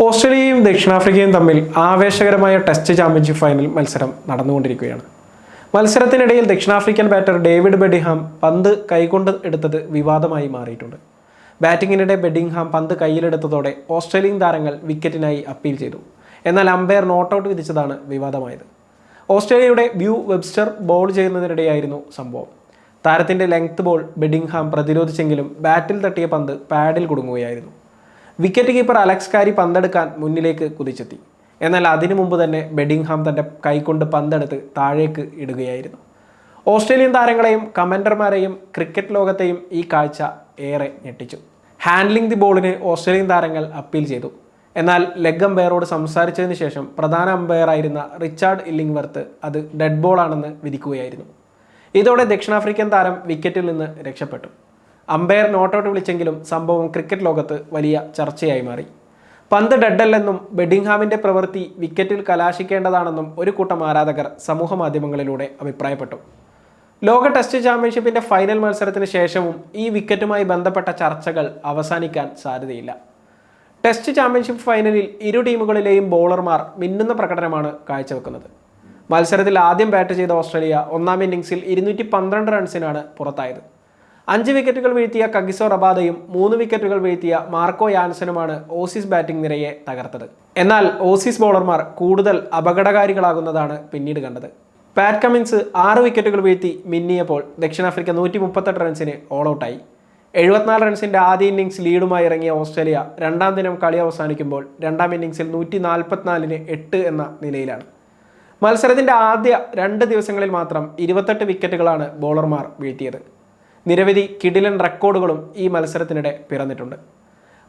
ഓസ്ട്രേലിയയും ദക്ഷിണാഫ്രിക്കയും തമ്മിൽ ആവേശകരമായ ടെസ്റ്റ് ചാമ്പ്യൻഷിപ്പ് ഫൈനൽ മത്സരം നടന്നുകൊണ്ടിരിക്കുകയാണ്. മത്സരത്തിനിടയിൽ ദക്ഷിണാഫ്രിക്കൻ ബാറ്റർ ഡേവിഡ് ബെഡിഹാം പന്ത് കൈകൊണ്ട് എടുത്തത് വിവാദമായി മാറിയിട്ടുണ്ട്. ബാറ്റിങ്ങിനിടെ ബെഡിംഗ്ഹാം പന്ത് കയ്യിലെടുത്തതോടെ ഓസ്ട്രേലിയൻ താരങ്ങൾ വിക്കറ്റിനായി അപ്പീൽ ചെയ്തു. എന്നാൽ അമ്പയർ നോട്ടൌട്ട് വിധിച്ചതാണ് വിവാദമായത്. ഓസ്ട്രേലിയയുടെ വ്യൂ വെബ്സ്റ്റർ ബോൾ ചെയ്യുന്നതിനിടെയായിരുന്നു സംഭവം. താരത്തിന്റെ ലെങ്ത് ബോൾ ബെഡിംഗ്ഹാം പ്രതിരോധിച്ചെങ്കിലും ബാറ്റിൽ തട്ടിയ പന്ത് പാഡിൽ കുടുങ്ങുകയായിരുന്നു. വിക്കറ്റ് കീപ്പർ അലക്സ് കാരി പന്തെടുക്കാൻ മുന്നിലേക്ക് കുതിച്ചെത്തി. എന്നാൽ അതിനു മുമ്പ് തന്നെ ബെഡിംഗ്ഹാം തന്റെ കൈകൊണ്ട് പന്തെടുത്ത് താഴേക്ക് ഇടുകയായിരുന്നു. ഓസ്ട്രേലിയൻ താരങ്ങളെയും കമൻഡർമാരെയും ക്രിക്കറ്റ് ലോകത്തെയും ഈ കാഴ്ച ഏറെ ഞെട്ടിച്ചു. ഹാൻഡ്ലിംഗ് ദി ബോളിന് ഓസ്ട്രേലിയൻ താരങ്ങൾ അപ്പീൽ ചെയ്തു. എന്നാൽ ലെഗ് അമ്പയറോട് സംസാരിച്ചതിന് ശേഷം പ്രധാന അമ്പയറായിരുന്ന റിച്ചാർഡ് ഇല്ലിംഗ്വർത്ത് അത് ഡെഡ് ബോളാണെന്ന് വിധിക്കുകയായിരുന്നു. ഇതോടെ ദക്ഷിണാഫ്രിക്കൻ താരം വിക്കറ്റിൽ നിന്ന് രക്ഷപ്പെട്ടു. അമ്പയർ നോട്ടൌട്ട് വിളിച്ചെങ്കിലും സംഭവം ക്രിക്കറ്റ് ലോകത്ത് വലിയ ചർച്ചയായി മാറി. പന്ത് ഡെഡല്ലെന്നും ബെഡിംഗ്ഹാമിന്റെ പ്രവൃത്തി വിക്കറ്റിൽ കലാശിക്കേണ്ടതാണെന്നും ഒരു കൂട്ടം ആരാധകർ സമൂഹ മാധ്യമങ്ങളിലൂടെ അഭിപ്രായപ്പെട്ടു. ലോക ടെസ്റ്റ് ചാമ്പ്യൻഷിപ്പിന്റെ ഫൈനൽ മത്സരത്തിന് ശേഷവും ഈ വിക്കറ്റുമായി ബന്ധപ്പെട്ട ചർച്ചകൾ അവസാനിക്കാൻ സാധ്യതയില്ല. ടെസ്റ്റ് ചാമ്പ്യൻഷിപ്പ് ഫൈനലിൽ ഇരു ടീമുകളിലെയും ബോളർമാർ മിന്നുന്ന പ്രകടനമാണ് കാഴ്ചവെക്കുന്നത്. മത്സരത്തിൽ ആദ്യം ബാറ്റ് ചെയ്ത ഓസ്ട്രേലിയ ഒന്നാം ഇന്നിംഗ്സിൽ ഇരുന്നൂറ്റി പന്ത്രണ്ട് റൺസിനാണ് പുറത്തായത്. അഞ്ച് വിക്കറ്റുകൾ വീഴ്ത്തിയ കഗിസോ റബാദയും മൂന്ന് വിക്കറ്റുകൾ വീഴ്ത്തിയ മാർക്കോ യാൻസനുമാണ് ഓസീസ് ബാറ്റിംഗ് നിരയെ തകർത്തത്. എന്നാൽ ഓസീസ് ബോളർമാർ കൂടുതൽ അപകടകാരികളാകുന്നതാണ് പിന്നീട് കണ്ടത്. പാറ്റ് കമിൻസ് ആറ് വിക്കറ്റുകൾ വീഴ്ത്തി മിന്നിയപ്പോൾ ദക്ഷിണാഫ്രിക്ക നൂറ്റി മുപ്പത്തെട്ട് റൺസിന് ഓൾ ഔട്ടായി എഴുപത്തിനാല് റൺസിന്റെ ആദ്യ ഇന്നിംഗ്സ് ലീഡുമായി ഇറങ്ങിയ ഓസ്ട്രേലിയ രണ്ടാം ദിനം കളി അവസാനിക്കുമ്പോൾ രണ്ടാം ഇന്നിംഗ്സിൽ നൂറ്റി നാൽപ്പത്തിനാലിന് എട്ട് എന്ന നിലയിലാണ്. മത്സരത്തിന്റെ ആദ്യ രണ്ട് ദിവസങ്ങളിൽ മാത്രം ഇരുപത്തെട്ട് വിക്കറ്റുകളാണ് ബോളർമാർ വീഴ്ത്തിയത്. നിരവധി കിടിലൻ റെക്കോർഡുകളും ഈ മത്സരത്തിനിടെ പിറന്നിട്ടുണ്ട്.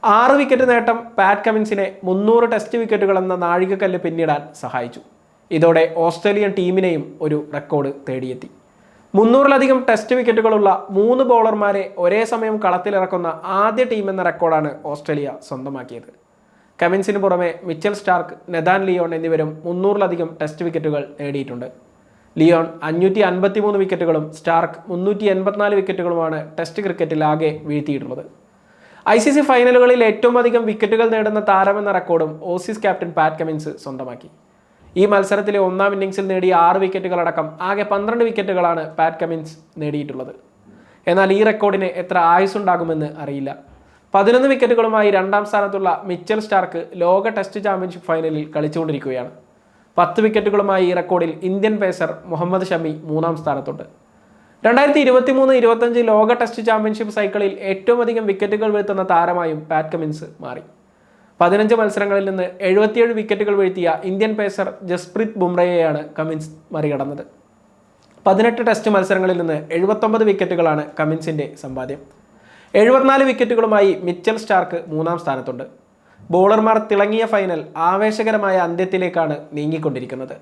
ആറ് വിക്കറ്റ് നേട്ടം പാറ്റ് കമിൻസിനെ മുന്നൂറ് ടെസ്റ്റ് വിക്കറ്റുകൾ എന്ന നാഴികക്കല്ല് പിന്നിടാൻ സഹായിച്ചു. ഇതോടെ ഓസ്ട്രേലിയൻ ടീമിനെയും ഒരു റെക്കോർഡ് തേടിയെത്തി. മുന്നൂറിലധികം ടെസ്റ്റ് വിക്കറ്റുകളുള്ള മൂന്ന് ബോളർമാരെ ഒരേ സമയം കളത്തിലിറക്കുന്ന ആദ്യ ടീം എന്ന റെക്കോർഡാണ് ഓസ്ട്രേലിയ സ്വന്തമാക്കിയത്. കമിൻസിന് പുറമെ മിച്ചൽ സ്റ്റാർക്ക് നെതാൻ ലിയോൺ എന്നിവരും മുന്നൂറിലധികം ടെസ്റ്റ് വിക്കറ്റുകൾ നേടിയിട്ടുണ്ട്. ലിയോൺ അഞ്ഞൂറ്റി അൻപത്തി മൂന്ന് വിക്കറ്റുകളും സ്റ്റാർക്ക് മുന്നൂറ്റി എൺപത്തിനാല് വിക്കറ്റുകളുമാണ് ടെസ്റ്റ് ക്രിക്കറ്റിൽ ആകെ വീഴ്ത്തിയിട്ടുള്ളത്. ഐ സി സി ഫൈനലുകളിൽ ഏറ്റവും അധികം വിക്കറ്റുകൾ നേടുന്ന താരമെന്ന റെക്കോർഡും ഓസീസ് ക്യാപ്റ്റൻ പാറ്റ് കമിൻസ് സ്വന്തമാക്കി. ഈ മത്സരത്തിലെ ഒന്നാം ഇന്നിംഗ്സിൽ നേടിയ ആറ് വിക്കറ്റുകളടക്കം ആകെ പന്ത്രണ്ട് വിക്കറ്റുകളാണ് പാറ്റ് കമിൻസ് നേടിയിട്ടുള്ളത്. എന്നാൽ ഈ റെക്കോർഡിന് എത്ര ആയുസ്സുണ്ടാകുമെന്ന് അറിയില്ല. പതിനൊന്ന് വിക്കറ്റുകളുമായി രണ്ടാം സ്ഥാനത്തുള്ള മിച്ചൽ സ്റ്റാർക്ക് ലോക ടെസ്റ്റ് ചാമ്പ്യൻഷിപ്പ് ഫൈനലിൽ കളിച്ചുകൊണ്ടിരിക്കുകയാണ്. പത്ത് വിക്കറ്റുകളുമായി ഈ റെക്കോർഡിൽ ഇന്ത്യൻ പേസർ മുഹമ്മദ് ഷമി മൂന്നാം സ്ഥാനത്തുണ്ട്. രണ്ടായിരത്തി ഇരുപത്തി മൂന്ന് ഇരുപത്തഞ്ച് ലോക ടെസ്റ്റ് ചാമ്പ്യൻഷിപ്പ് സൈക്കിളിൽ ഏറ്റവും അധികം വിക്കറ്റുകൾ വീഴ്ത്തുന്ന താരമായും പാറ്റ് കമിൻസ് മാറി. പതിനഞ്ച് മത്സരങ്ങളിൽ നിന്ന് എഴുപത്തിയേഴ് വിക്കറ്റുകൾ വീഴ്ത്തിയ ഇന്ത്യൻ പേസർ ജസ്പ്രീത് ബുംറയെയാണ് കമിൻസ് മറികടന്നത്. പതിനെട്ട് ടെസ്റ്റ് മത്സരങ്ങളിൽ നിന്ന് എഴുപത്തൊമ്പത് വിക്കറ്റുകളാണ് കമിൻസിന്റെ സമ്പാദ്യം. എഴുപത്തിനാല് വിക്കറ്റുകളുമായി മിച്ചൽ സ്റ്റാർക്ക് മൂന്നാം സ്ഥാനത്തുണ്ട്. ബോളർമാർ തിളങ്ങിയ ഫൈനൽ ആവേശകരമായ അന്ത്യത്തിലേക്കാണ് നീങ്ങിക്കൊണ്ടിരിക്കുന്നത്.